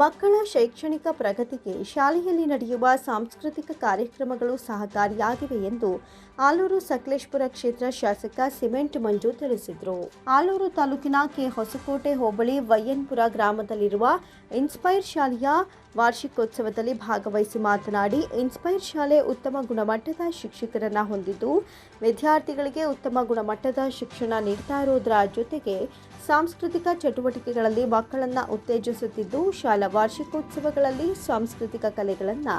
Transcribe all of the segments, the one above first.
ಮಕ್ಕಳ ಶೈಕ್ಷಣಿಕ ಪ್ರಗತಿಗೆ ಶಾಲೆಯಲ್ಲಿ ನಡೆಯುವ ಸಾಂಸ್ಕೃತಿಕ ಕಾರ್ಯಕ್ರಮಗಳು ಸಹಕಾರಿಯಾಗಿವೆ ಎಂದು ಆಲೂರು ಸಕಲೇಶ್ಪುರ ಕ್ಷೇತ್ರ ಶಾಸಕ ಸಿಮೆಂಟ್ ಮಂಜು ತಿಳಿಸಿದರು. ಆಲೂರು ತಾಲೂಕಿನ ಕೆ. ಹೊಸಕೋಟೆ ಹೋಬಳಿ ವೈಯನ್ಪುರ ಗ್ರಾಮದಲ್ಲಿರುವ ಇನ್ಸ್ಪೈರ್ ಶಾಲೆಯ ವಾರ್ಷಿಕೋತ್ಸವದಲ್ಲಿ ಭಾಗವಹಿಸಿ ಮಾತನಾಡಿ, ಇನ್ಸ್ಪೈರ್ ಶಾಲೆ ಉತ್ತಮ ಗುಣಮಟ್ಟದ ಶಿಕ್ಷಕರನ್ನು ಹೊಂದಿದ್ದು, ವಿದ್ಯಾರ್ಥಿಗಳಿಗೆ ಉತ್ತಮ ಗುಣಮಟ್ಟದ ಶಿಕ್ಷಣ ನೀಡ್ತಾ ಇರೋದರ ಜೊತೆಗೆ ಸಾಂಸ್ಕೃತಿಕ ಚಟುವಟಿಕೆಗಳಲ್ಲಿ ಮಕ್ಕಳನ್ನು ಉತ್ತೇಜಿಸುತ್ತಿದ್ದು, ಶಾಲಾ ವಾರ್ಷಿಕೋತ್ಸವಗಳಲ್ಲಿ ಸಾಂಸ್ಕೃತಿಕ ಕಲೆಗಳನ್ನು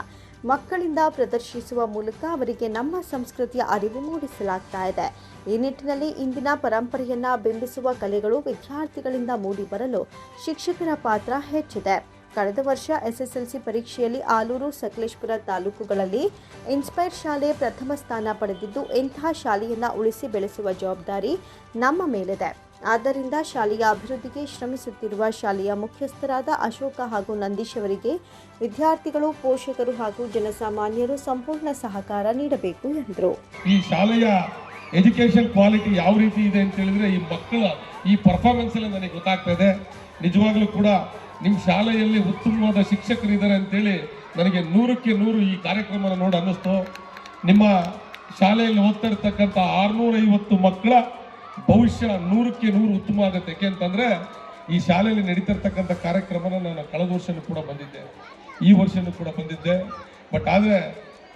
ಮಕ್ಕಳಿಂದ ಪ್ರದರ್ಶಿಸುವ ಮೂಲಕ ಅವರಿಗೆ ನಮ್ಮ ಸಂಸ್ಕೃತಿಯ ಅರಿವು ಮೂಡಿಸಲಾಗ್ತಾ ಇದೆ. ಈ ನಿಟ್ಟಿನಲ್ಲಿ ಇಂದಿನ ಪರಂಪರೆಯನ್ನು ಬಿಂಬಿಸುವ ಕಲೆಗಳು ವಿದ್ಯಾರ್ಥಿಗಳಿಂದ ಮೂಡಿಬರಲು ಶಿಕ್ಷಕರ ಪಾತ್ರ ಹೆಚ್ಚಿದೆ. ಕಳೆದ ವರ್ಷ ಎಸ್ಎಸ್ಎಲ್ಸಿ ಪರೀಕ್ಷೆಯಲ್ಲಿ ಆಲೂರು ಸಕಲೇಶ್ಪುರ ತಾಲೂಕುಗಳಲ್ಲಿ ಇನ್ಸ್ಪೈರ್ ಶಾಲೆ ಪ್ರಥಮ ಸ್ಥಾನ ಪಡೆದಿದ್ದು ಇಂತಹ ಶಾಲೆಯನ್ನು ಉಳಿಸಿ ಬೆಳೆಸುವ ಜವಾಬ್ದಾರಿ ನಮ್ಮ ಮೇಲಿದೆ. ಆದ್ದರಿಂದ ಶಾಲೆಯ ಅಭಿವೃದ್ಧಿಗೆ ಶ್ರಮಿಸುತ್ತಿರುವ ಶಾಲೆಯ ಮುಖ್ಯಸ್ಥರಾದ ಅಶೋಕ ಹಾಗೂ ನಂದೀಶ್ ಅವರಿಗೆ ವಿದ್ಯಾರ್ಥಿಗಳು, ಪೋಷಕರು ಹಾಗೂ ಜನಸಾಮಾನ್ಯರು ಸಂಪೂರ್ಣ ಸಹಕಾರ ನೀಡಬೇಕು ಎಂದರು. ಈ ಶಾಲೆಯ ಎಜುಕೇಶನ್ ಕ್ವಾಲಿಟಿ ಯಾವ ರೀತಿ ಇದೆ ಅಂತ ಹೇಳಿದ್ರೆ ಈ ಮಕ್ಕಳ ಈ ಪರ್ಫಾರ್ಮೆನ್ಸ್ ಎಲ್ಲ ನನಗೆ ಗೊತ್ತಾಗ್ತಾ ಇದೆ. ನಿಜವಾಗ್ಲೂ ಕೂಡ ನಿಮ್ಮ ಶಾಲೆಯಲ್ಲಿ ಉತ್ತಮವಾದ ಶಿಕ್ಷಕರಿದ್ದಾರೆ ಅಂತೇಳಿ ನನಗೆ ನೂರಕ್ಕೆ ನೂರು ಈ ಕಾರ್ಯಕ್ರಮ ನೋಡಿ ಅನ್ನಿಸ್ತು. ನಿಮ್ಮ ಶಾಲೆಯಲ್ಲಿ ಓದ್ತಾ ಇರ್ತಕ್ಕಂಥ ಆರುನೂರೈವತ್ತು ಮಕ್ಕಳ ಭವಿಷ್ಯ ನೂರಕ್ಕೆ ನೂರು ಉತ್ತಮ ಆಗುತ್ತೆ. ಯಾಕೆಂತಂದ್ರೆ ಈ ಶಾಲೆಯಲ್ಲಿ ನಡೀತಿರ್ತಕ್ಕಂಥ ಕಾರ್ಯಕ್ರಮನ ನಾನು ಕಳೆದ ವರ್ಷನೂ ಕೂಡ ಬಂದಿದ್ದೆ. ಈ ವರ್ಷನೂ ಕೂಡ ಬಂದಿದ್ದೆ. ಬಟ್ ಆದರೆ,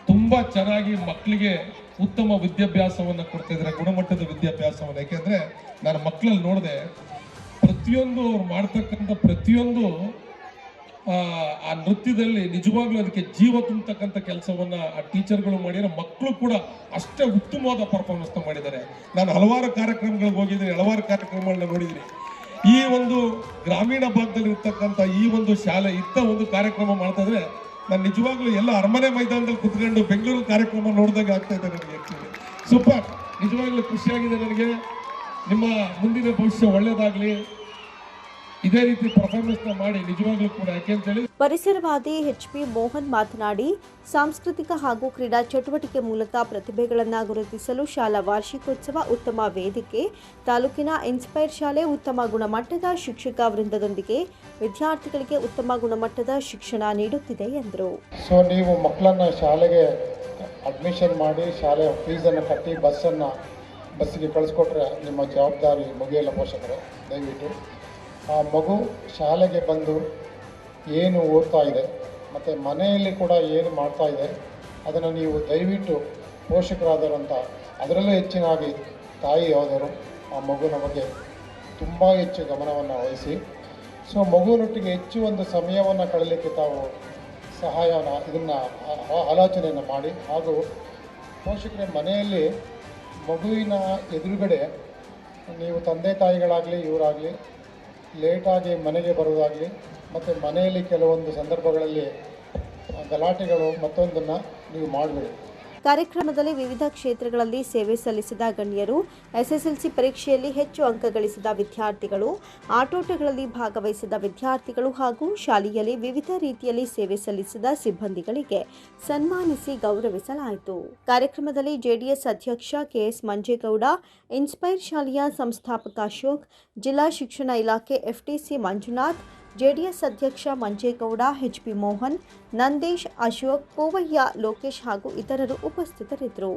ತುಂಬಾ ಚೆನ್ನಾಗಿ ಮಕ್ಕಳಿಗೆ ಉತ್ತಮ ವಿದ್ಯಾಭ್ಯಾಸವನ್ನು ಕೊಡ್ತಾ ಗುಣಮಟ್ಟದ ವಿದ್ಯಾಭ್ಯಾಸವನ್ನು. ಯಾಕೆಂದ್ರೆ ನಾನು ಮಕ್ಕಳಲ್ಲಿ ನೋಡಿದೆ, ಪ್ರತಿಯೊಂದು ಅವ್ರು ಮಾಡ್ತಕ್ಕಂಥ ಪ್ರತಿಯೊಂದು ಆ, ನೃತ್ಯದಲ್ಲಿ ನಿಜವಾಗ್ಲೂ ಅದಕ್ಕೆ ಜೀವ ತುಂಬತಕ್ಕಂಥ ಕೆಲಸವನ್ನ ಆ ಟೀಚರ್ಗಳು ಮಾಡಿದ್ರೆ ಮಕ್ಕಳು ಕೂಡ ಅಷ್ಟೇ ಉತ್ತಮವಾದ ಪರ್ಫಾರ್ಮೆನ್ಸ್ ಮಾಡಿದ್ದಾರೆ. ನಾನು ಹಲವಾರು ಕಾರ್ಯಕ್ರಮಗಳಿಗೆ ಹೋಗಿದ್ದೀನಿ ಹಲವಾರು ಕಾರ್ಯಕ್ರಮಗಳನ್ನ ನೋಡಿದ್ದೀನಿ. ಈ ಒಂದು ಗ್ರಾಮೀಣ ಭಾಗದಲ್ಲಿ ಇರ್ತಕ್ಕಂಥ ಈ ಒಂದು ಶಾಲೆ ಇತ್ತ ಒಂದು ಕಾರ್ಯಕ್ರಮ ಮಾಡ್ತಾ ಇದ್ರೆ ನಾನು ನಿಜವಾಗ್ಲೂ ಎಲ್ಲ ಅರಮನೆ ಮೈದಾನದಲ್ಲಿ ಕುತ್ಕೊಂಡು ಬೆಂಗಳೂರು ಕಾರ್ಯಕ್ರಮ ನೋಡಿದಾಗ ಆಗ್ತಾ ಇದೆ ನನಗೆ ಸೂಪರ್ ನಿಜವಾಗ್ಲೂ ಖುಷಿಯಾಗಿದೆ ನನಗೆ. ನಿಮ್ಮ ಮುಂದಿನ ಭವಿಷ್ಯ ಒಳ್ಳೇದಾಗ್ಲಿ. ಇದೇ ರೀತಿ ಪರ್ಫಾರ್ಮೆನ್ಸ್ ಮಾಡಿ ನಿಜವಾಗ್ಲೂ ಕೂಡ ಯಾಕೆಂತೇಳಿ ಪರಿಸರವಾದಿ ಎಚ್ ಪಿ ಮೋಹನ್ ಮಾತನಾಡಿ ಸಾಂಸ್ಕೃತಿಕ ಹಾಗೂ ಕ್ರೀಡಾ ಚಟುವಟಿಕೆ ಮೂಲಕ ಪ್ರತಿಭೆಗಳನ್ನು ಗುರುತಿಸಲು ಶಾಲಾ ವಾರ್ಷಿಕೋತ್ಸವ ಉತ್ತಮ ವೇದಿಕೆ ತಾಲೂಕಿನ ಇನ್ಸ್ಪೈರ್ ಶಾಲೆ ಉತ್ತಮ ಗುಣಮಟ್ಟದ ಶಿಕ್ಷಕ ವೃಂದದೊಂದಿಗೆ ವಿದ್ಯಾರ್ಥಿಗಳಿಗೆ ಉತ್ತಮ ಗುಣಮಟ್ಟದ ಶಿಕ್ಷಣ ನೀಡುತ್ತಿದೆ ಎಂದರು. ಸೊ ನೀವು ಮಕ್ಕಳನ್ನ ಶಾಲೆಗೆ ಅಡ್ಮಿಷನ್ ಮಾಡಿ ಶಾಲೆಯ ಫೀಸನ್ನು ಕಟ್ಟಿ ಬಸ್ಸನ್ನು ಬಸ್ಸಿಗೆ ಕಳಿಸ್ಕೊಟ್ರೆ ನಿಮ್ಮ ಜವಾಬ್ದಾರಿ ಮುಗಿಯಲ್ಲ ಪೋಷಕರು ದಯವಿಟ್ಟು. ಆ ಮಗು ಶಾಲೆಗೆ ಬಂದು ಏನು ಓದ್ತಾ ಇದೆ, ಮತ್ತು ಮನೆಯಲ್ಲಿ ಕೂಡ ಏನು ಮಾಡ್ತಾ ಇದೆ, ಅದನ್ನು ನೀವು ದಯವಿಟ್ಟು ಪೋಷಕರಾದರಂತ ಅದರಲ್ಲೂ ಹೆಚ್ಚಿನಾಗಿ ತಾಯಿ ಯಾವ್ದಾರು ಆ ಮಗು ನಮಗೆ ತುಂಬ ಹೆಚ್ಚು ಗಮನವನ್ನು ವಹಿಸಿ. ಸೊ ಮಗುವಿನೊಟ್ಟಿಗೆ ಹೆಚ್ಚು ಒಂದು ಸಮಯವನ್ನು ಕಳಲಿಕ್ಕೆ ತಾವು ಸಹಾಯನ, ಇದನ್ನು ಆಲೋಚನೆಯನ್ನು ಮಾಡಿ. ಹಾಗೂ ಪೋಷಕರ, ಮನೆಯಲ್ಲಿ ಮಗುವಿನ ಎದುರುಗಡೆ ನೀವು ತಂದೆ ತಾಯಿಗಳಾಗಲಿ, ಇವರಾಗಲಿ ಲೇಟಾಗಿ ಮನೆಗೆ ಬರೋದಾಗಲಿ ಮತ್ತು ಮನೆಯಲ್ಲಿ ಕೆಲವೊಂದು ಸಂದರ್ಭಗಳಲ್ಲಿ ಗಲಾಟೆಗಳು ಮತ್ತೊಂದನ್ನು ನೀವು ಮಾಡಬೇಡಿ ಕಾರ್ಯಕ್ರಮದಲ್ಲಿ ವಿವಿಧ ಕ್ಷೇತ್ರಗಳಲ್ಲಿ ಸೇವೆ ಸಲ್ಲಿಸಿದ ಗಣ್ಯರು, ಎಸ್ಎಸ್ಎಲ್ಸಿ ಪರೀಕ್ಷೆಯಲ್ಲಿ ಹೆಚ್ಚು ಅಂಕ ಗಳಿಸಿದ ವಿದ್ಯಾರ್ಥಿಗಳು, ಆಟೋಟಗಳಲ್ಲಿ ಭಾಗವಹಿಸಿದ ವಿದ್ಯಾರ್ಥಿಗಳು ಹಾಗೂ ಶಾಲೆಯಲ್ಲಿ ವಿವಿಧ ರೀತಿಯಲ್ಲಿ ಸೇವೆ ಸಲ್ಲಿಸಿದ ಸಿಬ್ಬಂದಿಗಳಿಗೆ ಸನ್ಮಾನಿಸಿ ಗೌರವಿಸಲಾಯಿತು. ಕಾರ್ಯಕ್ರಮದಲ್ಲಿ ಜೆಡಿಎಸ್ ಅಧ್ಯಕ್ಷ ಕೆಎಸ್ ಮಂಜೇಗೌಡ, ಇನ್ಸ್ಪೈರ್ ಶಾಲೆಯ ಸಂಸ್ಥಾಪಕ ಅಶೋಕ್, ಜಿಲ್ಲಾ ಶಿಕ್ಷಣ ಇಲಾಖೆ ಎಫ್ಟಿಸಿ ಮಂಜುನಾಥ್ ಜೆಡಿಎಸ್ ಅಧ್ಯಕ್ಷ ಮಂಜೇಗೌಡ ಎಚ್ಪಿ ಮೋಹನ್ ನಂದೇಶ್ ಅಶೋಕ್ ಕೋವಯ್ಯ ಲೋಕೇಶ್ ಹಾಗೂ ಇತರರು ಉಪಸ್ಥಿತರಿದ್ದರು.